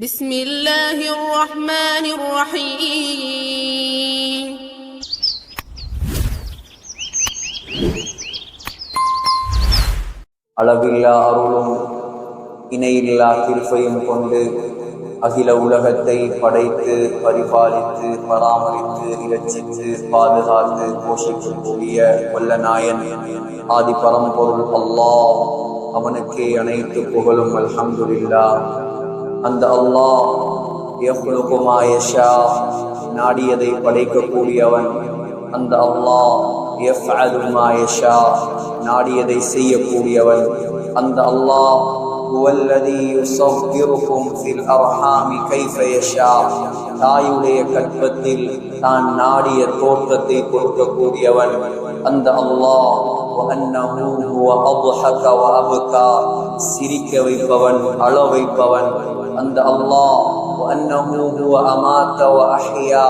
بسم الله الرحمن الرحيم அளவில்லா அருளும் இணையில்லா கிருபையும் கொண்டு அகில உலகத்தை படைத்து பரிபாலித்து பராமரித்து இரட்சித்து பாதுகாத்து போஷிக்கக்கூடிய வல்லநாயன் ஆதி பரம்பொருள் அல்லாஹ் அவனுக்கே அனைத்து புகழும் அல்ஹம்துலில்லா அந்த அல்லாஹ் எஃப்லுகுமாயஷா நாடியதை படைக்கக்கூடியவன். அந்த அல்லாஹ் எஃப் அலுமாயஷா நாடியதை செய்யக்கூடியவன். அந்த அல்லாஹ் هو الذي يصوركم في الأرحام كيف يشاء தாயுடைய கற்பத்தில் தான் நாடிய தோற்றத்தை கொடுக்கக்கூடியவன் அந்த அல்லாஹ் وأنه هو أضحك وأبكى சிரிக்க வைப்பவன் அழ வைப்பவன் அந்த அல்லாஹ் وأنه هو أمات وأحيا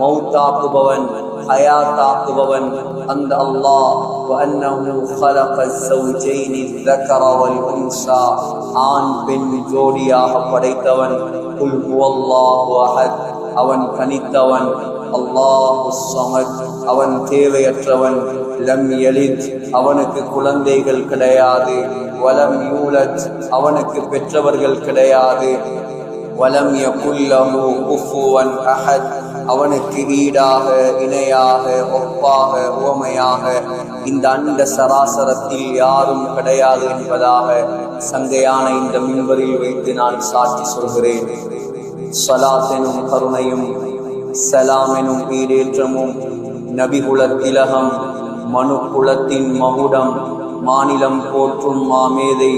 மௌத்தாக்குபவன் ஹயாத்தாக்குபவன் அந்த அல்லாஹ் وأنه خلق الزوجين الذكر والأنثى ஆண் பெண் ஜோடியாக படைத்தவன் குல் ஹுவல்லாஹு அஹத் அவன் கனித்தவன் அல்லாஹு ஸமத் அவன் தேவையற்றவன் லம் யலித் அவனுக்கு குழந்தைகள் கிடையாது வலம் யூலத் அவனுக்கு பெற்றவர்கள் கிடையாது வலம் யகுல்லஹு குஃபுவன் அஹத் அவனுக்கு ஈடாக இணையாக ஒப்பாக உவமையாக இந்த அண்ட சராசரத்தில் யாரும் கிடையாது என்பதாக சங்கையான இந்த மின்பரில் வைத்து நான் சாட்சி சொல்கிறேன். சலாத்தெனும் கருணையும் சலாமெனும் ஈடேற்றமும் நபிகுல திலகம் மனு குலத்தின் மகுடம் மாநிலம் போற்றும் மாமேதை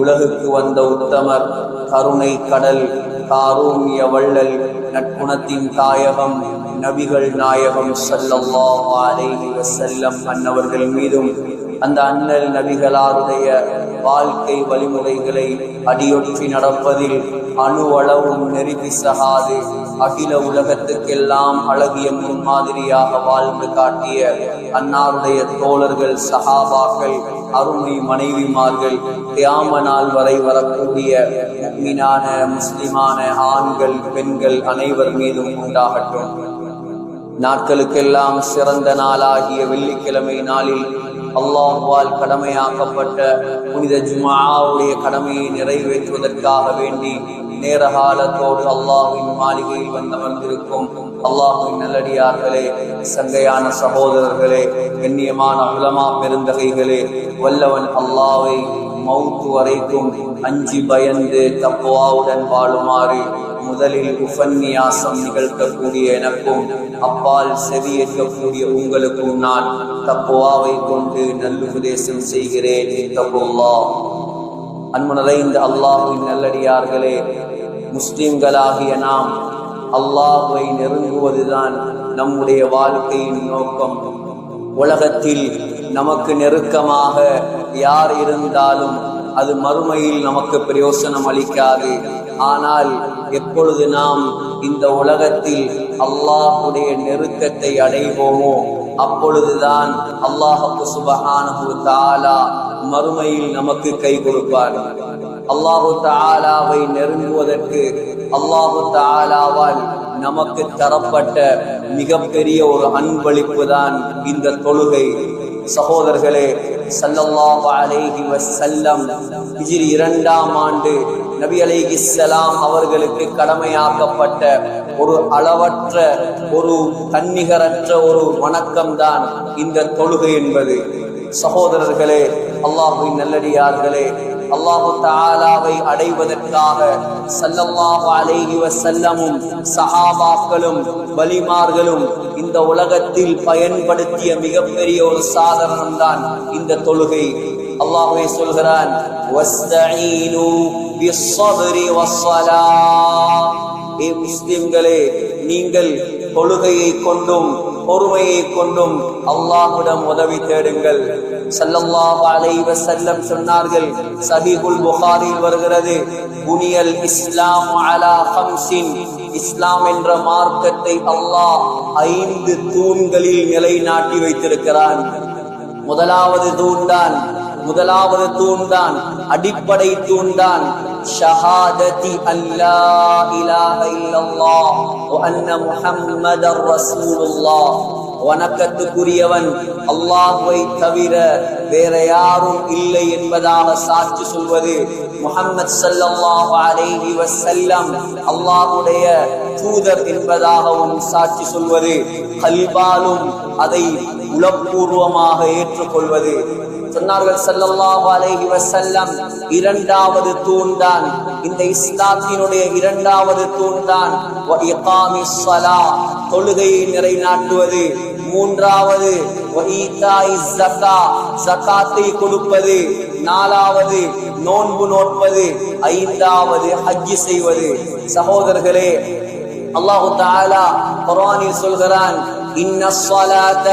உலகுக்கு வந்த உத்தமர் கருணை கடல் தாரோமிய வள்ளல் நற்குணத்தின் தாயகம் நபிகள் நாயகம் ஸல்லல்லாஹு அலைஹி வஸல்லம் அன்னவர்கள் மீதும் அந்த அண்ணல் நபிகளாருடைய வாழ்க்கை வழிமுறைகளை அடியொற்றி நடப்பதில் அணு அளவும் நெருங்கி சகாது. அகில உலகத்துக்கெல்லாம் அழகிய முன்மாதிரியாக வாழ்ந்து காட்டிய அன்னாருடைய தோழர்கள் சகாபாக்கள் அருமை மனைவிமார்கள் தியாம நாள் வரை வரக்கூடிய மீனான முஸ்லிமான ஆண்கள் பெண்கள் அனைவர் மீதும் உண்டாகட்டும். நாட்களுக்கெல்லாம் சிறந்த நாளாகிய வெள்ளிக்கிழமை நாளில் அல்லாஹுவால் கடமையாக்கப்பட்ட புனித ஜுமாவுடைய கடமையை நிறைவேற்றுவதற்காக வேண்டி நேரகாலத்தோடு அல்லாஹுவின் மாளிகையில் வந்தமர்ந்திருக்கும் அல்லாஹுவின் நல்லடியார்களே சங்கையான சகோதரர்களே கண்ணியமான உலமா பெருந்தகைகளே வல்லவன் அல்லாவை மௌத்து வரைக்கும் அஞ்சி பயந்து தப்புவாவுடன் வாழுமாறு முதலில் உபன்யாசம் நிகழ்த்தக்கூடிய எனக்கும் அப்பால் செவியேற்கக்கூடிய உங்களுக்கும் நான் தப்புவாவை கொண்டு நல்லுபதேசம் செய்கிறேன். தப்புவா அன்பு இந்த அல்லாஹின் நல்லடியார்களே முஸ்லிம்களாகிய நாம் அல்லாஹுவை நெருங்குவதுதான் நம்முடைய வாழ்க்கையின் நோக்கம். உலகத்தில் நமக்கு நெருக்கமாக யார் இருந்தாலும் அது மறுமையில் நமக்கு பிரயோசனம் அளிக்காது. ஆனால் எப்பொழுது நாம் இந்த உலகத்தில் அல்லாஹுடைய நெருக்கத்தை அடைவோமோ அப்பொழுதுதான் அல்லாஹுக்கு சுபகானு தாலா மறுமையில் நமக்கு கை கொடுப்பார். அல்லாஹு தாலாவை நெருங்குவதற்கு அல்லாஹு தாலாவால் நமக்கு தரப்பட்ட மிகப்பெரிய ஒரு அன்பளிப்பு தான் இந்த தொழுகை. சகோதரர்களே சல்லல்லாஹு அலைஹி வஸல்லம் ஹிஜ்ரி இரண்டாம் ஆண்டு நபி அலைஹிஸ்ஸலாம் அவர்களுக்கு கடமையாக்கப்பட்ட ஒரு அளவற்ற ஒரு தன்னிகரற்ற ஒரு வணக்கம்தான் இந்த தொழுகை என்பது. சகோதரர்களே அல்லாஹுவின் நல்லடியார்களே அல்லாஹு தாலாவை அடைவதற்காக சல்லல்லாஹு அலைஹி வசல்லமும் சஹாபாக்களும் வலிமார்களும் இந்த உலகத்தில் பயன்படுத்திய மிகப்பெரிய ஒரு சாதனம் தான் இந்த தொழுகை. அல்லாஹ்வே சொல்கிறான் முஸ்லிம்களே நீங்கள் தொழுகையை கொண்டும் பொறுமையை கொண்டும் அல்லாஹ்விடம் உதவி தேடுங்கள். சல்லல்லாஹு அலைஹி வஸல்லம் சொன்னார்கள் சஹீஹுல் புகாரில் வருகிறது புனியல் இஸ்லாம் அலா ஹம்சின் இஸ்லாம் என்ற மார்க்கத்தை அல்லாஹ் ஐந்து தூண்களில் நிலைநாட்டி வைத்திருக்கிறான். முதலாவது தூண்தான் முதலாவது தூண்தான் அடிப்படை தூண்தான். ஷஹாததி அல்லா இலாஹ இல்லல்லாஹ் வ அன்ன முஹம்மதர் ரசூலுல்லாஹ். வணக்கத்துக்குரியவன் அல்லாஹுவை தவிர வேற யாரும் இல்லை என்பதாக சாட்சி சொல்வது முகமது ஸல்லல்லாஹு அலைஹி வஸல்லம் அல்லாஹ்வுடைய தூதர் என்பதாகவும் சாட்சி சொல்வது. கல்பாலும் அதை உளப்பூர்வமாக ஏற்றுக்கொள்வது. சொன்னார்கள் ஸல்லல்லாஹு அலைஹி வஸல்லம் இரண்டாவது தூண்தான். இந்த இஸ்லாத்தினுடைய இரண்டாவது தூண்தான். வ இகாமிஸ் ஸலா தொழுகையை நிலைநாட்டுவது. மூன்றாவது வ கொடுப்பது. நாலாவது நோன்பு நோட்பது ஐந்தாவது ஹஜ் செய்வது. சகோதரர்களே அல்லாஹு தாலா குரானில் சொல்கிறான் இன்ன ஸலாத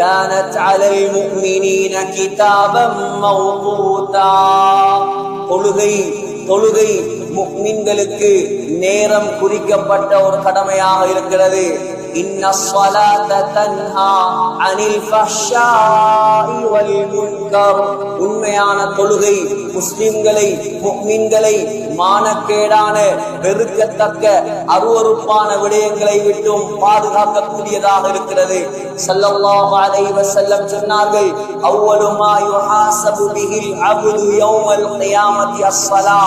كانت على المؤمنين كتابا موقوتا தொழுகை தொழுகை முக்மின்களுக்கு நேரம் குறிக்கப்பட்ட ஒரு கடமையாக இருக்கிறது إن الصلاة تنهى அனில் الفحشاء والمنكر. உண்மையான தொழுகை முஸ்லிம்களை முக்மின்களை மானக்கேடான வெறுக்கத்தக்க அருவறுப்பான விடயங்களை விட்டும் பாதுகாக்கக்கூடியதாக இருக்கிறது. ஸல்லல்லாஹு அலைஹி வஸல்லம் சொன்னார்கள் அவ்வளு மா யுஹாசபு பிஹில் அப்து யௌமல் கியாமத்தி அஸ்ஸலா.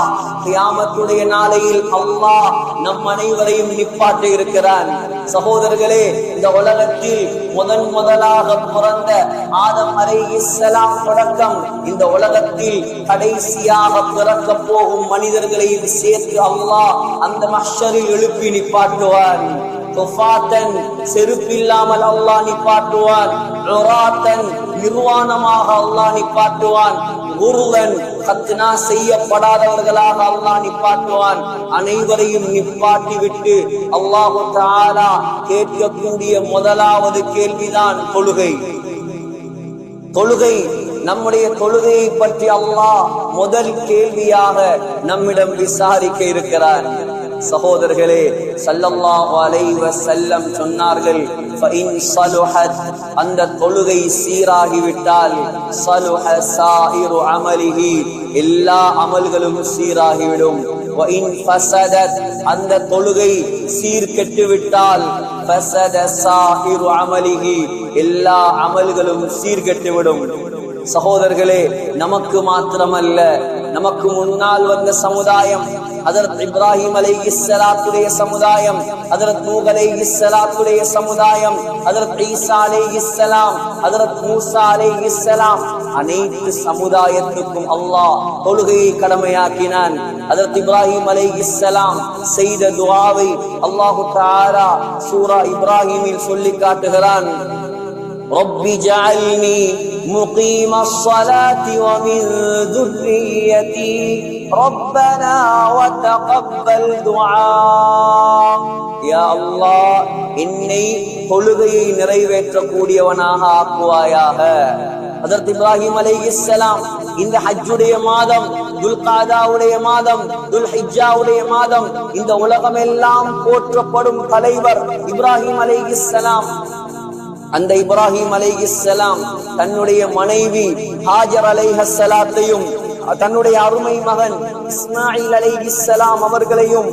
கியாமத்துடைய நாளையில் அல்லாஹ் நம் அனைவரையும் நிப்பாட்ட இருக்கிறான். சகோதரர்களே இந்த உலகத்தில் முதன் முதலாக பிறந்த ஆதம் அலைஹிஸ்ஸலாம் தொடக்கம் இந்த உலகத்தில் கடைசியாக பிறக்க போகும் மனிதர்களையும் சேர்த்து அல்லாஹ் அந்த மஹ்ஷரில் எழுப்பி நிப்பாட்டுவான். துஃபாத்தன் செருப்பில்லாமல் அல்லாஹ் நிப்பாட்டுவான். உராத்தன் நிர்வாணமாக அல்லாஹ் நிப்பாட்டுவான். குருவன் கத்னா செய்யப்படாதவர்களாக அல்லாஹ் நிப்பாட்டுவான். அனைவரையும் நிப்பாட்டி விட்டு அல்லாஹு தஆலா கேட்கக்கூடிய முதலாவது கேள்விதான் தொழுகை. தொழுகை நம்முடைய தொழுகையை பற்றி அல்லாஹ் முதல் கேள்வியாக நம்மிடம் விசாரிக்க இருக்கிறார். சகோதரர்களே சல்லல்லாஹு அலைஹி வஸல்லம் சொன்னார்கள் ஃபஇன் ஸலுஹத் அந்த தொழுகை சீராகிவிட்டால் ஸலுஹ சாயிரு அமலிஹி எல்லா அமல்களும் சீராகிவிடும். வஇன் ஃபஸதத் அந்த தொழுகை சீர்கெட்டு விட்டால் ஃபஸத சாயிரு அமலிஹி எல்லா அமல்களும் சீர்கெட்டுவிடும். சகோதரர்களே நமக்கு மாத்திரமல்ல நமக்கு முன்னால் வந்த சமுதாயம் அதற்கு இப்ராஹிம் அலை இஸ்லாத்துடைய சமுதாயம் அதற்கு நூக் அலை இஸ்லாத்துடைய சமுதாயம் அதற்கு ஈசா அலை இஸ்லாம் அதற்கு மூசா அலை இஸ்லாம் அனைத்து சமுதாயத்துக்கும் அல்லாஹ் தொழுகையை கடமையாக்கினான் அதற்கு இப்ராஹிம் அலை இஸ்லாம் செய்த துஆவை அல்லாஹு தஆலா சூரா இப்ராஹிமில் சொல்லி காட்டுகிறான் رب اجعلني مقيم الصلاة ومن ذريتي ربنا وتقبل دعاء يا الله என்னை தொழுகையை நிறைவேற்றக்கூடியவனாக ஆக்குவாயாக அதற்கு இப்ராஹிம் அலைஹிஸ்ஸலாம் இந்த ஹஜ்ஜுடைய மாதம் துல்காதாவுடைய மாதம் துல் ஹிஜ்ஜாவுடைய மாதம் இந்த உலகமெல்லாம் போற்றப்படும் தலைவர் இப்ராஹிம் அலைஹிஸ்ஸலாம் அந்த இப்ராஹிம் அலைஹிஸ்ஸலாம் தன்னுடைய மனைவி ஹாஜர் அலைஹஸ்ஸலாத்தையும் தன்னுடைய அருமை மகன் இஸ்மாயில் அலைஹிஸ்ஸலாம் அவர்களையும்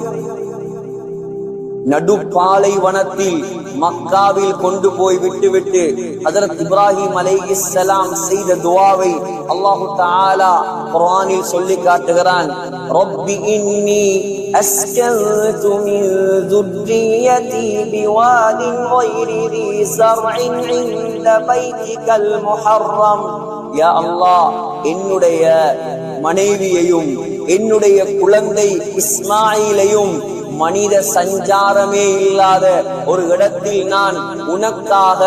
நடுப்பாலை வனத்தில் மக்காவில் கொண்டு போய் விட்டுவிட்டு அதற்கு இப்ராஹிம் அலைஹிஸ்ஸலாம் செய்த துஆவை அல்லாஹு தஆலா குர்ஆனில் சொல்லி காட்டுகிறான் ரப்பி இன்னி أسكنت من ذريتي بواد غير ذي زرع عند بيتك المحرم يا الله என்னுடைய மனைவியையும் என்னுடைய குழந்தை இஸ்மாயிலையும் மனித சஞ்சாரமே இல்லாத ஒரு இடத்தில் நான் உனக்காக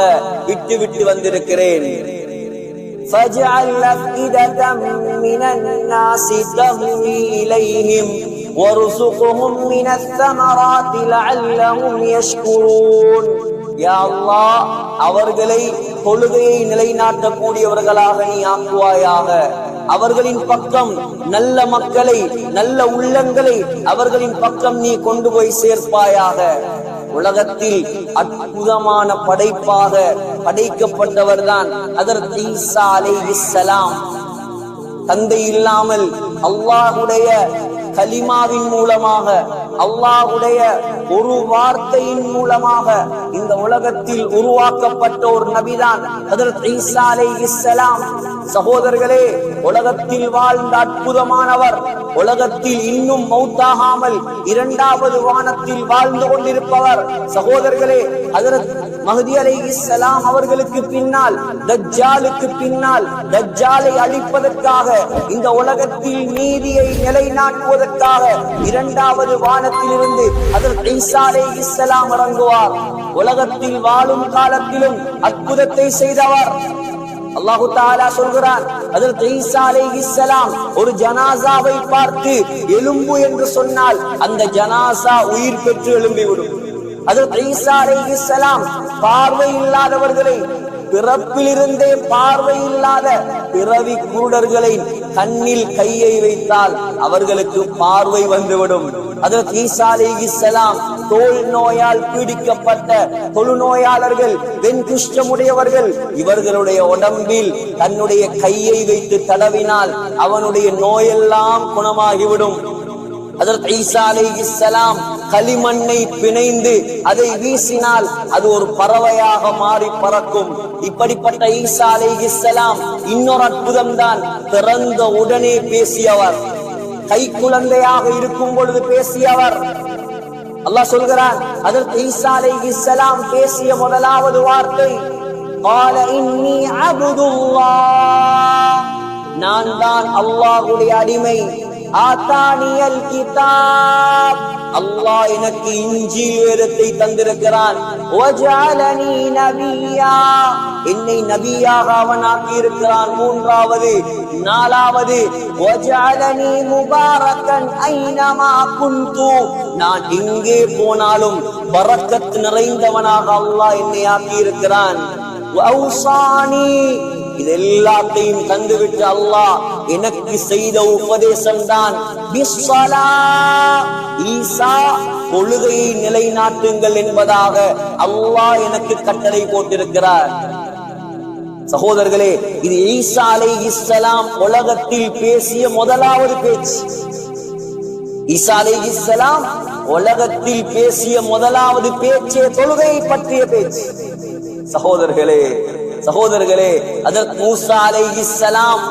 விட்டு விட்டு வந்திருக்கிறேன் فاجعل أفئدة من الناس تهوي إليهم وارزقهم من الثمرات لعلهم يشكرون யா அல்லாஹ் அவர்களை தொழுகையை நிலைநாட்டக்கூடியவர்களாக நீ ஆக்குவாயாக அவர்களின் பக்கம் நல்ல மக்களை நல்ல உள்ளங்களை அவர்களின் பக்கம் நீ கொண்டு போய் சேர்ப்பாயாக. உலகத்தில் அற்புதமான படைப்பாக படைக்கப்பட்டவர்தான் அதற்கு ஈசா இஸ்லாம் தந்தை இல்லாமல் அல்லாஹுடைய கலிமாவின் மூலமாக அல்லாஹுடைய ஒரு வார்த்தையின் மூலமாக இந்த உலகத்தில் உருவாக்கப்பட்ட ஒரு நபிதான் சகோதரர்களே உலகத்தில் வாழ்ந்த அற்புதமானவர் உலகத்தில் இன்னும் மௌத்தாகாமல் இரண்டாவது வானத்தில் வாழ்ந்து கொண்டிருப்பவர் சகோதரர்களே ஹஜரத் மஹதி இஸ்லாம் அவர்களுக்கு பின்னால் தஜ்ஜாலுக்கு பின்னால் தஜ்ஜாலை அழிப்பதற்காக இந்த உலகத்தில் நீதியை நிலைநாட்டுவதற்காக இரண்டாவது வானத்திலிருந்து அதில் ஈசா அலைஹிஸ்ஸலாம் இறங்குவார். உலகத்தில் வாழும் காலத்திலும் அற்புதத்தை செய்தவர். அல்லாஹு தாலா சொல்கிறான் அதில் ஈசா அலைஹிஸ்ஸலாம் ஒரு ஜனாசாவை பார்த்து எலும்பு என்று சொன்னால் அந்த ஜனாசா உயிர் பெற்று எழும்பிவிடும். அதற்கு ஈசா அலைஹிஸ்ஸலாம் பார்வை இல்லாதவர்களை பிறப்பிலிருந்தே பார்வை இல்லாத பிறவி குருடர்களை கண்ணில் கையை வைத்தால் அவர்களுக்கு பார்வை வந்துவிடும். அதற்கு தோல் நோயால் பீடிக்கப்பட்ட தொழுநோயாளர்கள் வெண் குஷ்டமுடையவர்கள் இவர்களுடைய உடம்பில் தன்னுடைய கையை வைத்து தடவினால் அவனுடைய நோயெல்லாம் குணமாகிவிடும். அதற்கு ஈசா இஸ்லாம் களிமண்ணை பிணைந்து அதை வீசினால் அது ஒரு பறவையாக மாறி பறக்கும் இப்படிப்பட்ட ஈசா அலைஹிஸ்ஸலாம் இன்னொரு அற்புதம் தான் பிறந்த உடனே பேசியவர் கை குழந்தையாக இருக்கும் பொழுது பேசியவர் அல்லாஹ் சொல்கிறான் அதற்கு ஈசா அலைஹிஸ்ஸலாம் பேசிய முதலாவது வார்த்தை قال إني عبد الله நான் தான் அல்லாஹ்வுடைய அடிமை ஆத்தானியல் கிதாப். அல்லாஹ் எனக்கு இஞ்சி வேதத்தை தந்திருக்கிறான். நபியா. என்னை நபியாக அவன் ஆக்கியிருக்கிறான் மூன்றாவது நாலாவது வஜஅலனி முபாரக்கன் ஐனமா குந்து நான் எங்கே போனாலும் பரக்கத் நிறைந்தவனாக அல்லாஹ் என்னை ஆக்கியிருக்கிறான். வௌசானி. இது எல்லாத்தையும் தந்துவிட்டு அல்லாஹ் எனக்கு செய்த உபதேசம் தான் ஈசா கொள்கையை நிலைநாட்டுங்கள் என்பதாக அல்லாஹ் எனக்கு கட்டளை போட்டிருக்கிறார். சகோதரர்களே இது ஈசா அலை இஸ்லாம் உலகத்தில் பேசிய முதலாவது பேச்சு. ஈசா அலை இஸ்லாம் உலகத்தில் பேசிய முதலாவது பேச்சே தொழுகையை பற்றிய பேச்சு. சகோதரர்களே சகோதரர்களே அதற்கு மூசா இஸ்லாம்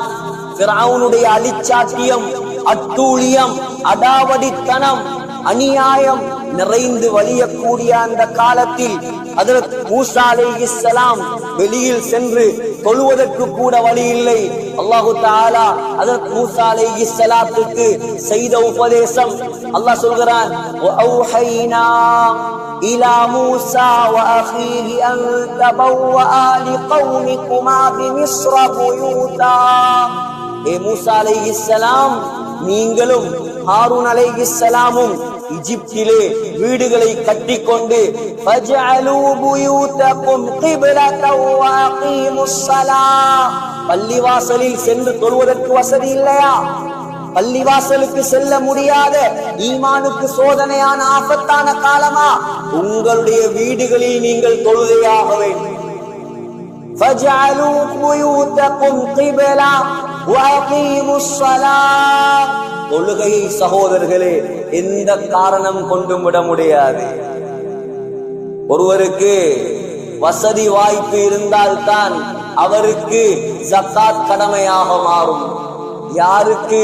ஃபிரௌனுடைய அலிச்சாட்டியம் அட்டூழியம் அடாவடித்தனம் அநியாயம் நிறைந்து வழியக்கூடிய அந்த காலத்தில் அதற்கு மூசா அலைஹிஸ்ஸலாம் வெளியில் சென்று தொழுவதற்கு கூட வழி இல்லை அல்லாஹு தாலா அதற்கு மூசா அலைஹிஸ்ஸலாத்துக்கு செய்த உபதேசம் அல்லாஹ் சொல்கிறான் وَأَوْحَيْنَا إلى موسى وأخيه أن تبوأ لقومكما بمصر بيوتا ஏ மூசா அலை இஸ்லாம் நீங்களும் ஹாரூன் அலை இஸ்லாமும் இஜிப்திலே வீடுகளை கட்டிக்கொண்டு பள்ளிவாசலில் சென்று தொழுவதற்கு வசதி இல்லையா? பள்ளிவாசலுக்கு செல்ல முடியாத ஈமானுக்கு சோதனையான ஆபத்தான காலமா? உங்களுடைய வீடுகளில் நீங்கள் தொழுகையாக வேண்டும். தொழுகை சகோதரர்களே எந்த காரணம் கொண்டும் விட முடியாது. ஒருவருக்கு வசதி வாய்ப்பு இருந்தால்தான் அவருக்கு ஜக்காத் கடமையாக மாறும். யாருக்கு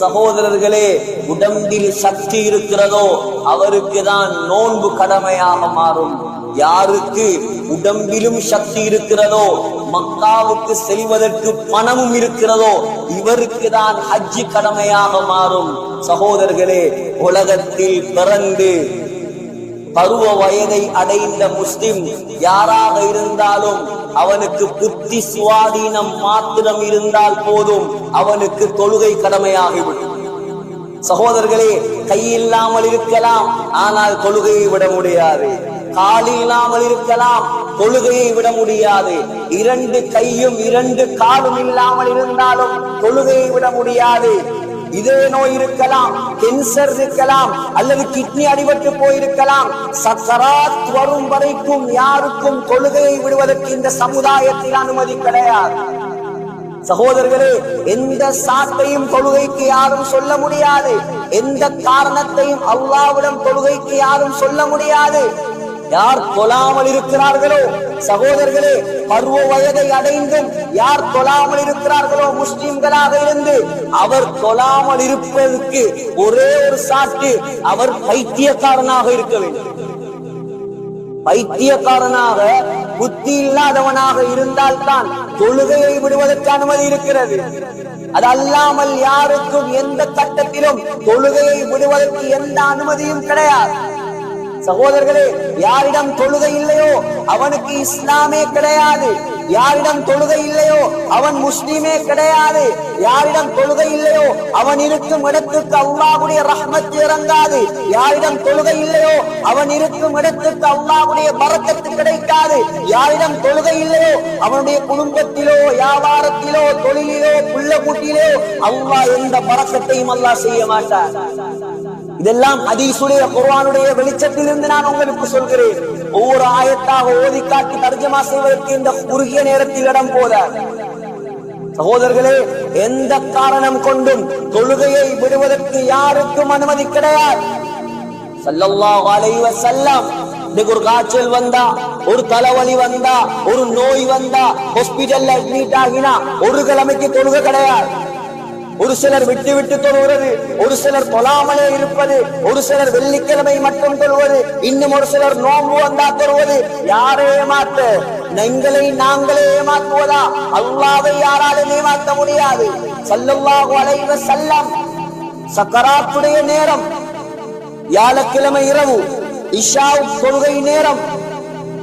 சகோதரர்களே உடம்பில் சக்தி இருக்கிறதோ அவருக்கு தான் நோன்பு கடமையாக மாறும். யாருக்கு உடம்பிலும் சக்தி இருக்கிறதோ மக்காவுக்கு செல்வதற்கு பணமும் இருக்கிறதோ இவருக்கு தான் ஹஜ்ஜி கடமையாக மாறும். சகோதரர்களே உலகத்தில் பிறந்து பருவ வயதை அடைந்த முஸ்லிம் யாராக இருந்தாலும் அவனுக்கு புத்தி சுவாதீனம் மாத்திரம் இருந்தால் போதும் அவனுக்கு தொழுகை கடமையாகிவிடும். சகோதரர்களே கையில்லாமல் இருக்கலாம் ஆனால் தொழுகையை விட முடியாது. காலி இல்லாமல் இருக்கலாம் தொழுகையை விட முடியாது. இரண்டு கையும் இரண்டு காலும் இல்லாமல் இருந்தாலும் தொழுகையை விட முடியாது. இதே நோய் இருக்கலாம் கேன்சர் இருக்கலாம் அல்லது கிட்னி அடிபட்டு போயிருக்கலாம். சக்கராத் வரும் வரைக்கும் யாருக்கும் தொழுகையை விடுவதற்கு இந்த சமுதாயத்தில் அனுமதி கிடையாது. சகோதரர்களே எந்த சாட்டையும் தொழுகைக்கு யாரும் சொல்ல முடியாது. எந்த காரணத்தையும் அல்லாவிடம் தொழுகைக்கு யாரும் சொல்ல முடியாது. யார் தொழாமல் இருக்கிறார்களோ சகோதரர்களே பருவ வயதை அடைந்தும் யார் தொழாமல் இருக்கிறார்களோ முஸ்லிம்களாக இருந்து அவர் தொழாமல் இருப்பதற்கு ஒரே ஒரு சாட்டு அவர் பைத்தியக்காரனாக இருக்க வேண்டும். பைத்தியக்காரனாக புத்தி இல்லாதவனாக இருந்தால்தான் தொழுகையை விடுவதற்கு அனுமதி இருக்கிறது. அது அல்லாமல் யாருக்கும் எந்த கட்டத்திலும் தொழுகையை விடுவதற்கு எந்த அனுமதியும் கிடையாது. சகோதரர்களே யாரிடம் தொழுகை இல்லையோ அவனுக்கு இஸ்லாமே கிடையாது. யாரிடம் தொழுகை இல்லையோ அவன் முஸ்லீமே கிடையாது. யாரிடம் தொழுகை இல்லையோ அவன் இருக்கும் இடத்துக்கு அல்லாஹுடைய ரஹ்மத் இறங்காது. யாரிடம் தொழுகை இல்லையோ அவன் இருக்கும் இடத்துக்கு அல்லாஹுடைய பரக்கத்து கிடைக்காது. யாரிடம் தொழுகை இல்லையோ அவனுடைய குடும்பத்திலோ வியாபாரத்திலோ தொழிலிலோ புள்ள கூட்டிலோ அல்லாஹ் எந்த பறக்கத்தையும் அல்லாஹ் செய்ய மாட்டார் இதெல்லாம் ஹதீசுடைய குர்ஆனுடைய வெளிச்சத்தில் இருந்து நான் உங்களுக்கு சொல்கிறேன். ஒவ்வொரு ஆயத்தாக ஓதி காட்டி தர்ஜமா செய்வதற்கு இந்த குறுகிய நேரத்தில் இடம் போத சகோதரர்களே எந்த காரணம் கொண்டும் தொழுகையை விடுவதற்கு யாருக்கும் அனுமதி கிடையாது. சல்லல்லாஹு அலைஹி வஸல்லம் இன்னைக்கு ஒரு காய்ச்சல் வந்தா ஒரு தலைவலி வந்தா ஒரு நோய் வந்தா ஹாஸ்பிடல்ல அட்மிட் ஆகினா ஒரு கிழமைக்கு தொழுகை கிடையாது. ஒரு சிலர் விட்டு விட்டு தொழுகிறது ஒரு சிலர் தொழாமலே இருப்பது ஒரு சிலர் வெள்ளிக்கிழமை மட்டும் தொழுவது இன்னும் ஒரு சிலர் நோம்பு வந்தா தொழுவது. யாரை ஏமாத்த எங்களை நாங்களே ஏமாத்துவதா அல்லாவை யாராலும் ஏமாத்த முடியாது. சல்லல்லாஹு அலைஹி வஸல்லம் சக்கராத்துடைய நேரம் வியாழக்கிழமை இரவு இஷா தொழுகை நேரம்.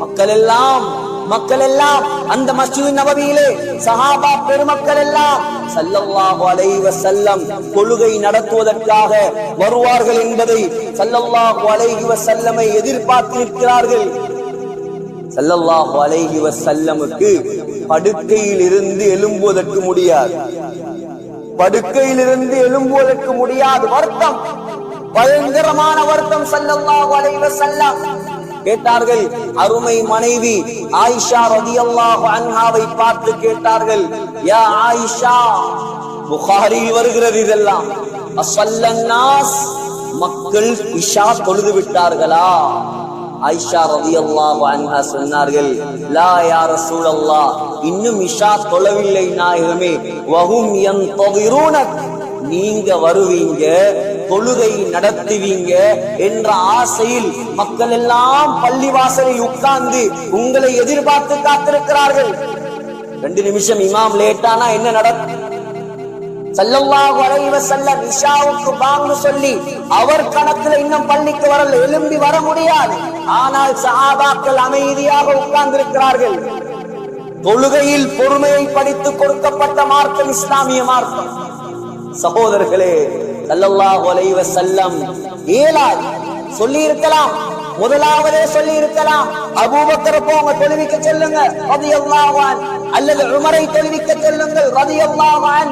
மக்கள் எல்லாம் மக்கள் எல்லாம் அந்த மஸ்ஜித் நபவியிலே சஹாபா பெருமக்கள் எல்லாம் சல்லல்லாஹு அலைஹி செல்லம் தொழுகை நடத்துவதற்காக வருவார்கள் என்பதை சல்லல்லாஹு அலைஹி வஸல்லமை எதிர்பார்த்து நிற்கிறார்கள் சல்லல்லாஹு அலைஹி வஸல்லமுக்கு படுக்கையில் இருந்து எழும்புவதற்கு முடியாது. படுக்கையில் இருந்து எழும்புவதற்கு முடியாது. வருத்தம். பயங்கரமான வருத்தம் சல்லல்லாஹு அலைஹி வஸல்லம். கேட்டார்கள். அருமை மனைவி ஆயிஷா ரதியல்லாஹு அன்ஹாவை பார்த்து கேட்டார்கள். யா ஆயிஷா புகாரில் வருகிறது இதெல்லாம். அசல்லன்னாஸ் மக்கள் இஷா தொழுது விட்டார்களா? ஆயிஷா ரதியல்லாஹு அன்ஹா சொன்னார்கள் லா யா சூழல்லா இன்னும் இஷா தொழவில்லை நாயகமே. வஹும் யன்ததிரூனக் நீங்க வருவீங்க தொழுகை நடத்துவீங்க என்ற ஆசையில் மக்கள் எல்லாம் பள்ளி வாசலில் உட்கார்ந்து உங்களை எதிர்பார்த்து காத்திருக்கிறார்கள். ரெண்டு நிமிஷம் இமாம் லேட்டானா என்ன நடக்கும்? சல்லல்லாஹு அலைஹி வஸல்லம் இஷாவுக்கு பாங்கு சொல்லி அவர் கணக்குல இன்னும் பள்ளிக்கு வரல எழும்பி வர முடியாது. ஆனால் சஹாபாக்கள் அமைதியாக உட்கார்ந்திருக்கிறார்கள். தொழுகையில் பொறுமையை படித்து கொடுக்கப்பட்ட மார்க்கம் இஸ்லாமிய மார்க்கம். சகோதரர்களே சல்லல்லாஹு அலைஹி வஸல்லம். ஏலாது சொல்லி இருக்கலாம் முதலாவதே சொல்லி இருக்கலாம் அபூபக்கர் போங்க தொழுவிக்க சொல்லுங்க. ரலியல்லாஹு அன். அல்லது உமரை தொழுவிக்க சொல்லுங்கள். ரலியல்லாஹு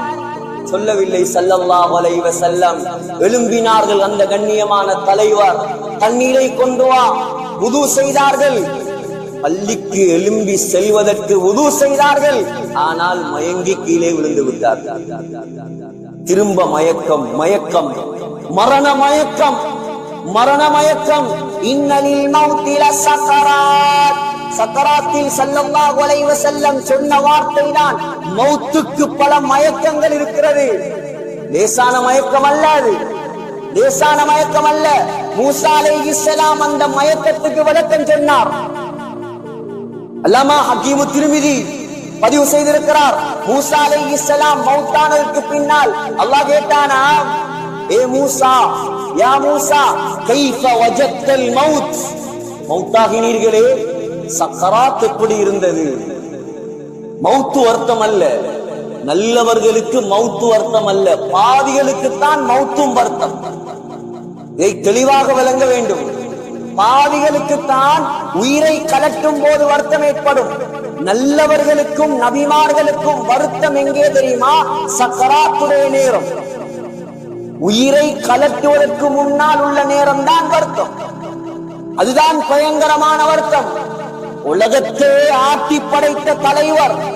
சொல்லவில்லை சல்லல்லாஹு அலைஹி வஸல்லம். எழும்பினார்கள் அந்த கண்ணியமான தலைவர். தண்ணீரை கொண்டு வா உது செய்தார்கள். பள்ளிக்கு எழும்பி செல்வதற்கு உது செய்தார்கள். ஆனால் மயங்கி கீழே விழுந்து விட்டார்கள். திரும்ப மயக்கம் மயக்கம். மரண மயக்கம் மரண மயக்கம். இன்னலில் மௌத்தில சக்கராத். சக்கராத்தில் ஸல்லல்லாஹு அலைஹி வஸல்லம் சொன்ன வார்த்தை தான் மௌத்துக்கு பல மயக்கங்கள் இருக்கிறது. லேசான மயக்கம் அல்ல அது. லேசான மயக்கம் அல்ல மூசா அலைஹிஸ்ஸலாம் அந்த மயக்கத்துக்கு விளக்கம் சொன்னார். அல்லாமா ஹக்கீமு திருமிதி பதிவு செய்திருக்கிறார். மூசா அலை இஸ்லாம் மௌத்தானதுக்கு பின்னால் அல்லாஹ் கேட்டானா ஏ மூசா யா மூசா கைஃப வஜத்தல் மவுத்? மௌத்தாகினீர்களே சக்கராத் எப்படி இருந்தது? மௌத்து வருத்தம் அல்ல. நல்லவர்களுக்கு மௌத்து வருத்தம் அல்ல. பாவிகளுக்கு தான் மௌத்தும் வருத்தம். இதை தெளிவாக விளங்க வேண்டும். பாவிகளுக்கு தான் உயிரை கலட்டும் போது வருத்தம் ஏற்படும். நல்லவர்களுக்கும் நபிமார்களுக்கும் வருத்தம் எங்கே தெரியுமா? சக்கராத்துடைய நேரம். உயிரை கலட்டுவதற்கு முன்னால் உள்ள நேரம் தான் வருத்தம். அதுதான் பயங்கரமான வருத்தம். உலகத்தே ஆட்டி படைத்த தலைவர்.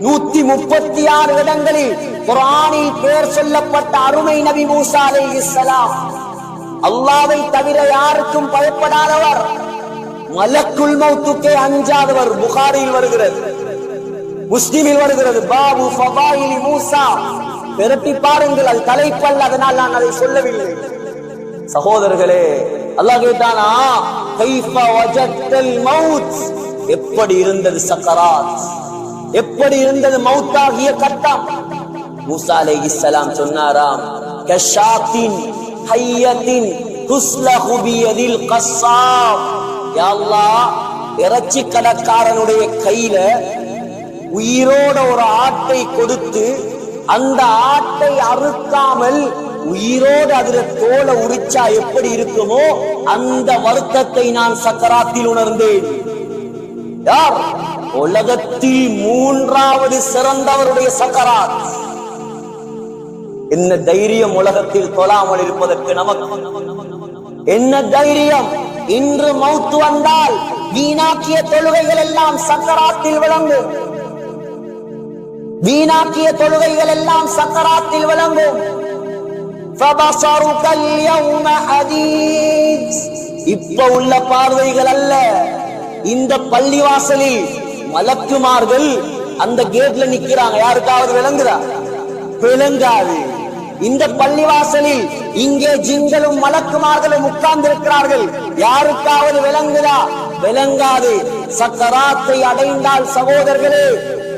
நூத்தி முப்பத்தி ஆறு இடங்களில் குரானில் பெயர் சொல்லப்பட்ட அருமை நபி மூசா இஸ்லாம் அல்லாவை தவிர யாருக்கும் பயப்படாதவர். மலக்குள் மௌத்துக்கே அஞ்சாதவர் புகாரில் வருகிறது. முஸ்லிமில் வருகிறது. பாபு ஃபபாயிலி மூசா. பெருட்டி பாருங்கள் அது தலைப்பல்ல அதனால் நான் அதை சொல்லவில்லை. சகோதரர்களே அல்லாஹ் கேட்டானா கைஃப வஜத்தல் மவுத் எப்படி இருந்தது சக்கராத்? எப்படி இருந்தது மவுத்தாகிய கட்டம்? மூசா அலைஹிஸ்ஸலாம் சொன்னாராம் கஷாத்தின் ஹையத்தின் துஸ்லஹு பியதில் கஸ்ஸாம் யா இறைச்சி கடக்காரனுடைய கையில உயிரோட ஒரு ஆட்டை கொடுத்து அந்த ஆட்டை அறுக்காமல் உயிரோடு அதுல தோலை உரிச்சா எப்படி இருக்குமோ அந்த வருத்தத்தை நான் சக்கராத்தில் உணர்ந்தேன். யார்? உலகத்தில் மூன்றாவது சிறந்தவருடைய சக்கராத். என்ன தைரியம் உலகத்தில் தொழாமல் இருப்பதற்கு நமக்கு? என்ன தைரியம்? இன்று மௌத்து வந்தால் வீணாக்கிய தொழுகைகள் எல்லாம் சக்கராத்தில் விளங்கும். வீணாக்கிய தொழுகைகள் எல்லாம் சக்கராத்தில் விளங்கும். இப்ப உள்ள பார்வைகள் அல்ல. இந்த பள்ளிவாசலில் மலக்குமார்கள் அந்த கேட்ல நிக்கிறாங்க. யாருக்காவது விளங்குதா? விளங்காது. இந்த பள்ளிவாசலில் இங்கே ஜிங்களும் மலக்குமார்களும் உட்கார்ந்திருக்கிறார்கள். யாருக்காவது விளங்குதா? விளங்காது. சக்கராத்தை அடைந்தால் சகோதரர்களே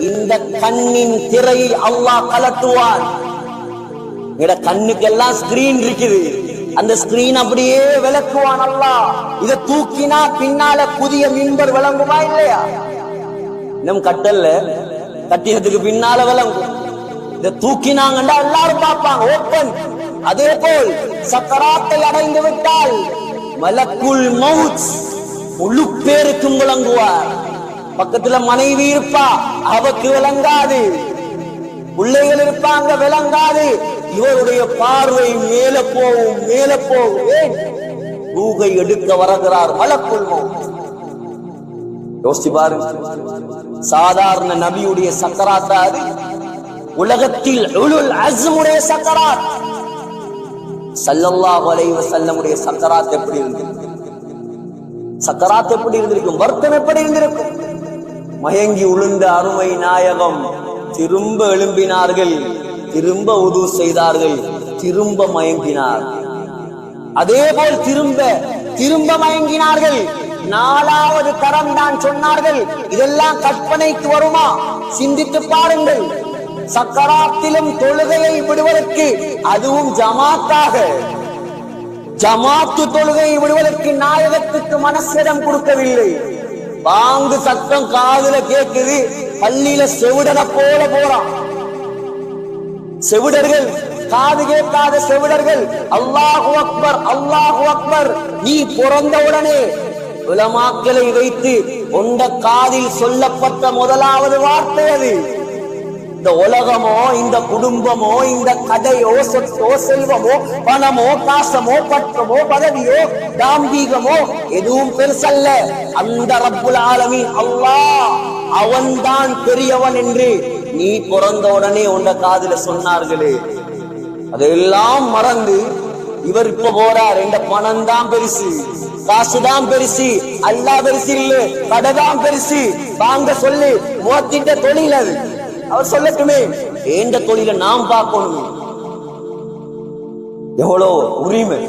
இந்த கண்ணின் திரையை அல்லாஹ் கலட்டுவார் இட கண்ணுக்கெல்லாம் ஸ்கிரீன் இருக்குது. அந்த ஸ்கிரீன் அப்படியே விளக்குவான் அல்லாஹ். இத தூக்கினா பின்னால புதிய மின்பர் விளங்குமா இல்லையா? இன்னும் கட்டல்ல. கட்டினத்துக்கு பின்னால விளங்கும். இத தூக்கினாங்கண்டா எல்லாரும் பார்ப்பாங்க. ஓப்பன் அதே போல் சக்கராத்தை அடைந்து விட்டால் மலக்குள் மவுத் முழு பேருக்கும் விளங்குவார். பக்கத்துல மனைவி இருப்பா அவக்கு விளங்காது. பிள்ளைகள் இருப்பாங்க விளங்காது. இவருடைய பார்வை மேல போகும் மேல போகும். ஊகை ரூகை எடுக்க வருகிறார் மலக்குள் மவுத். யோசிச்சு பாருங்க. சாதாரண நபியுடைய சக்கராத்தாது உலகத்தில் அசுமுடைய அஸ்முடைய சக்கராத். சல்லல்லா வலைவ செல்லமுடைய சக்கராத் எப்படி இருந்திருக்கும் சக்கராத் எப்படி இருந்திருக்கும் வருத்தம் எப்படி இருந்திருக்கும் மயங்கி உளுந்த அருமை நாயகம் திரும்ப எழும்பினார்கள். திரும்ப உது செய்தார்கள். திரும்ப மயங்கினார். அதே போல் திரும்ப திரும்ப மயங்கினார்கள். நாலாவது தரம் தான் சொன்னார்கள். இதெல்லாம் கற்பனைக்கு வருமா? சிந்தித்து பாருங்கள். சக்கராத்திலும் தொழுகையை விடுவதற்கு அதுவும் ஜமாத்தாக. ஜமாத்து தொழுகையை விடுவதற்கு நாயகத்துக்கு மனசிடம் கொடுக்கவில்லை. பாங்கு சத்தம் காதுல கேக்குது பள்ளியில செவிடனை போல போறான் செவிடர்கள் காது கேட்காத செவிடர்கள் அல்லாஹு அக்பர் அல்லாஹு அக்பர் நீ பிறந்த உடனே உலமாக்களை வைத்து உண்ட காதில் சொல்லப்பட்ட முதலாவது வார்த்தை அது. இந்த உலகமோ இந்த குடும்பமோ இந்த கதையோ சொத்தோ செல்வமோ பணமோ காசமோ பற்றமோ பதவியோ தாம்பீகமோ எதுவும் பெருசல்ல. அந்த ரப்புல் ஆலமி அல்லாஹ் அவன்தான் பெரியவன் என்று நீ பிறந்த உடனே உன்ன காதுல சொன்னார்களே. அதெல்லாம் மறந்து இவர் இப்ப போறார். இந்த பணம் தான் பெருசு காசுதான் பெருசு அல்லா பெருசு இல்ல கடைதான் பெருசு. வாங்க சொல்லு மோத்திட்ட தொழில் அது. அவர் சொல்லட்டுமே. ஏண்ட தொழில நாம் பார்க்கணும். எவ்வளோ உரிமை.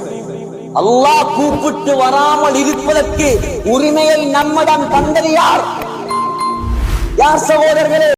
அல்லாஹ் கூப்பிட்டு வராமல் இருப்பதற்கு உரிமையை நம்மிடம் தந்தது யார்? யார் சகோதரர்களே?